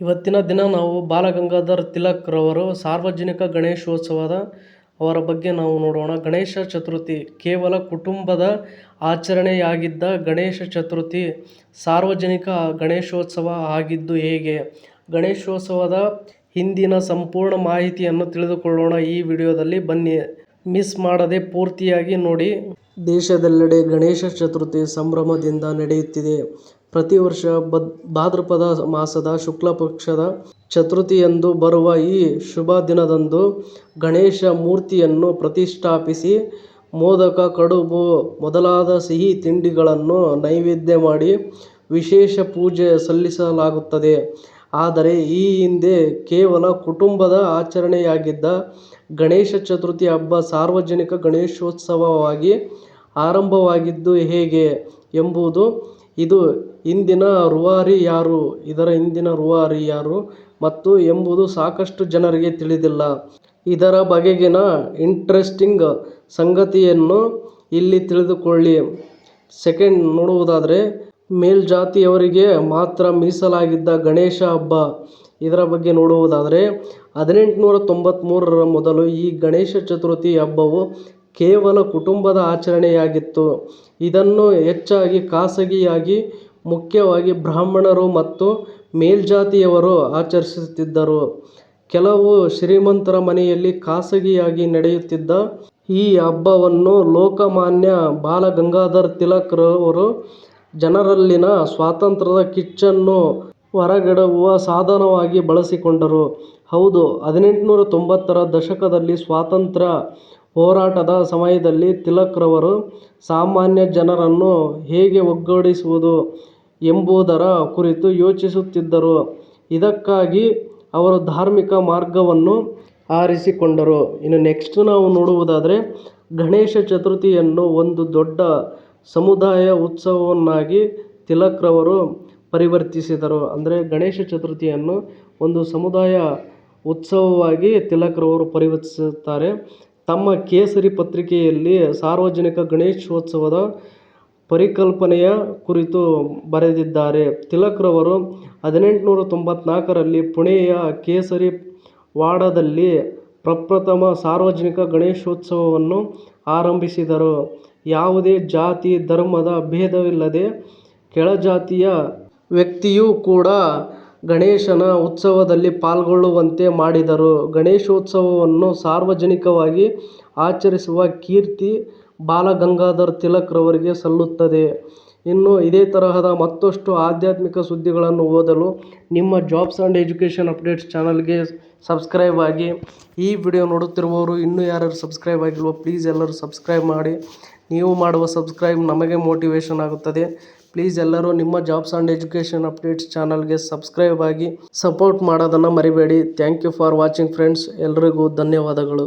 ಇವತ್ತಿನ ದಿನ ನಾವು ಬಾಲಗಂಗಾಧರ್ ತಿಲಕ್ ರವರು ಸಾರ್ವಜನಿಕ ಗಣೇಶೋತ್ಸವದ ಅವರ ಬಗ್ಗೆ ನಾವು ನೋಡೋಣ. ಗಣೇಶ ಚತುರ್ಥಿ ಕೇವಲ ಕುಟುಂಬದ ಆಚರಣೆಯಾಗಿದ್ದ ಗಣೇಶ ಚತುರ್ಥಿ ಸಾರ್ವಜನಿಕ ಗಣೇಶೋತ್ಸವ ಆಗಿದ್ದು ಹೇಗೆ? ಗಣೇಶೋತ್ಸವದ ಹಿಂದಿನ ಸಂಪೂರ್ಣ ಮಾಹಿತಿಯನ್ನು ತಿಳಿದುಕೊಳ್ಳೋಣ ಈ ವಿಡಿಯೋದಲ್ಲಿ. ಬನ್ನಿ, ಮಿಸ್ ಮಾಡದೆ ಪೂರ್ತಿಯಾಗಿ ನೋಡಿ. ದೇಶದೆಲ್ಲೆಡೆ ಗಣೇಶ ಚತುರ್ಥಿ ಸಂಭ್ರಮದಿಂದ ನಡೆಯುತ್ತಿದೆ. ಪ್ರತಿ ವರ್ಷ ಬದ್, ಭಾದ್ರಪದ ಮಾಸದ ಶುಕ್ಲ ಪಕ್ಷದ ಚತುರ್ಥಿಯಂದು ಬರುವ ಈ ಶುಭ ದಿನದಂದು ಗಣೇಶ ಮೂರ್ತಿಯನ್ನು ಪ್ರತಿಷ್ಠಾಪಿಸಿ ಮೋದಕ ಕಡುಬು ಮೊದಲಾದ ಸಿಹಿ ತಿಂಡಿಗಳನ್ನು ನೈವೇದ್ಯ ಮಾಡಿ ವಿಶೇಷ ಪೂಜೆ ಸಲ್ಲಿಸಲಾಗುತ್ತದೆ. ಆದರೆ ಈ ಹಿಂದೆ ಕೇವಲ ಕುಟುಂಬದ ಆಚರಣೆಯಾಗಿದ್ದ ಗಣೇಶ ಚತುರ್ಥಿ ಹಬ್ಬ ಸಾರ್ವಜನಿಕ ಗಣೇಶೋತ್ಸವವಾಗಿ ಆರಂಭವಾಗಿದ್ದು ಹೇಗೆ ಎಂಬುದು ಇದು ಇಂದಿನ ರೂವಾರಿ ಯಾರು? ಇದರ ಹಿಂದಿನ ರೂವಾರಿ ಯಾರು? ಮತ್ತು ಎಂಬುದು ಸಾಕಷ್ಟು ಜನರಿಗೆ ತಿಳಿದಿಲ್ಲ. ಇದರ ಬಗೆಗಿನ ಇಂಟ್ರೆಸ್ಟಿಂಗ್ ಸಂಗತಿಯನ್ನು ಇಲ್ಲಿ ತಿಳಿದುಕೊಳ್ಳಿ. ಸೆಕೆಂಡ್, ನೋಡುವುದಾದರೆ, ಮೇಲ್ಜಾತಿಯವರಿಗೆ ಮಾತ್ರ ಮೀಸಲಾಗಿದ್ದ ಗಣೇಶ ಹಬ್ಬ. ಇದರ ಬಗ್ಗೆ ನೋಡುವುದಾದರೆ ಹದಿನೆಂಟುನೂರ ತೊಂಬತ್ತ್ಮೂರರ ಮೊದಲು ಈ ಗಣೇಶ ಚತುರ್ಥಿ ಹಬ್ಬವು ಕೇವಲ ಕುಟುಂಬದ ಆಚರಣೆಯಾಗಿತ್ತು. ಇದನ್ನು ಹೆಚ್ಚಾಗಿ ಖಾಸಗಿಯಾಗಿ ಮುಖ್ಯವಾಗಿ ಬ್ರಾಹ್ಮಣರು ಮತ್ತು ಮೇಲ್ಜಾತಿಯವರು ಆಚರಿಸುತ್ತಿದ್ದರು. ಕೆಲವು ಶ್ರೀಮಂತರ ಮನೆಯಲ್ಲಿ ಖಾಸಗಿಯಾಗಿ ನಡೆಯುತ್ತಿದ್ದ ಈ ಹಬ್ಬವನ್ನು ಲೋಕಮಾನ್ಯ ಬಾಲಗಂಗಾಧರ್ ತಿಲಕ್ ರವರು ಜನರಲ್ಲಿನ ಸ್ವಾತಂತ್ರ್ಯದ ಕಿಚ್ಚನ್ನು ಹೊರಗೆಡವುವ ಸಾಧನವಾಗಿ ಬಳಸಿಕೊಂಡರು. ಹೌದು ಹದಿನೆಂಟುನೂರ ತೊಂಬತ್ತರ ದಶಕದಲ್ಲಿ ಸ್ವಾತಂತ್ರ್ಯ ಹೋರಾಟದ ಸಮಯದಲ್ಲಿ ತಿಲಕ್ ರವರು ಸಾಮಾನ್ಯ ಜನರನ್ನು ಹೇಗೆ ಒಗ್ಗೂಡಿಸುವುದು ಎಂಬುದರ ಕುರಿತು ಯೋಚಿಸುತ್ತಿದ್ದರು. ಇದಕ್ಕಾಗಿ ಅವರು ಧಾರ್ಮಿಕ ಮಾರ್ಗವನ್ನು ಆರಿಸಿಕೊಂಡರು. ಇನ್ನು ನೆಕ್ಸ್ಟ್ ನಾವು ನೋಡುವುದಾದರೆ, ಗಣೇಶ ಚತುರ್ಥಿಯನ್ನು ಒಂದು ದೊಡ್ಡ ಸಮುದಾಯ ಉತ್ಸವವನ್ನಾಗಿ ತಿಲಕ್ರವರು ಪರಿವರ್ತಿಸಿದರು. ಅಂದರೆ ಗಣೇಶ ಚತುರ್ಥಿಯನ್ನು ಒಂದು ಸಮುದಾಯ ಉತ್ಸವವಾಗಿ ತಿಲಕ್ರವರು ಪರಿವರ್ತಿಸುತ್ತಾರೆ. ತಮ್ಮ ಕೇಸರಿ ಪತ್ರಿಕೆಯಲ್ಲಿ ಸಾರ್ವಜನಿಕ ಗಣೇಶೋತ್ಸವದ ಪರಿಕಲ್ಪನೆಯ ಕುರಿತು ಬರೆದಿದ್ದಾರೆ. ತಿಲಕ್ರವರು ಹದಿನೆಂಟುನೂರ ತೊಂಬತ್ನಾಲ್ಕರಲ್ಲಿ ಪುಣೆಯ ಕೇಸರಿ ವಾಡದಲ್ಲಿ ಪ್ರಪ್ರಥಮ ಸಾರ್ವಜನಿಕ ಗಣೇಶೋತ್ಸವವನ್ನು ಆರಂಭಿಸಿದರು. ಯಾವುದೇ ಜಾತಿ, ಧರ್ಮದ ಭೇದವಿಲ್ಲದೆ ಕೆಳಜಾತಿಯ ವ್ಯಕ್ತಿಯೂ ಕೂಡ ಗಣೇಶನ ಉತ್ಸವದಲ್ಲಿ ಪಾಲ್ಗೊಳ್ಳುವಂತೆ ಮಾಡಿದರು. ಗಣೇಶೋತ್ಸವವನ್ನು ಸಾರ್ವಜನಿಕವಾಗಿ ಆಚರಿಸುವ ಕೀರ್ತಿ ಬಾಲಗಂಗಾಧರ್ ತಿಲಕ್ ರವರಿಗೆ ಸಲ್ಲುತ್ತದೆ. ಇನ್ನು ಇದೇ ತರಹದ ಮತ್ತಷ್ಟು ಆಧ್ಯಾತ್ಮಿಕ ಸುದ್ದಿಗಳನ್ನು ಓದಲು ನಿಮ್ಮ ಜಾಬ್ಸ್ ಆ್ಯಂಡ್ ಎಜುಕೇಷನ್ ಅಪ್ಡೇಟ್ಸ್ ಚಾನಲ್ಗೆ ಸಬ್ಸ್ಕ್ರೈಬ್ ಆಗಿ. ಈ ವಿಡಿಯೋ ನೋಡುತ್ತಿರುವವರು ಇನ್ನೂ ಯಾರ್ಯಾರು ಸಬ್ಸ್ಕ್ರೈಬ್ ಆಗಿಲ್ವೋ ಪ್ಲೀಸ್ ಎಲ್ಲರೂ ಸಬ್ಸ್ಕ್ರೈಬ್ ಮಾಡಿ. ನೀವು ಮಾಡುವ ಸಬ್ಸ್ಕ್ರೈಬ್ ನಮಗೆ ಮೋಟಿವೇಶನ್ ಆಗುತ್ತದೆ. ಪ್ಲೀಸ್ ಎಲ್ಲರೂ ನಿಮ್ಮ ಜಾಬ್ಸ್ ಆ್ಯಂಡ್ ಎಜುಕೇಷನ್ ಅಪ್ಡೇಟ್ಸ್ ಚಾನಲ್ಗೆ ಸಬ್ಸ್ಕ್ರೈಬ್ ಆಗಿ ಸಪೋರ್ಟ್ ಮಾಡೋದನ್ನು ಮರಿಬೇಡಿ. Thank you for watching friends ಎಲ್ರಿಗೂ ಧನ್ಯವಾದಗಳು.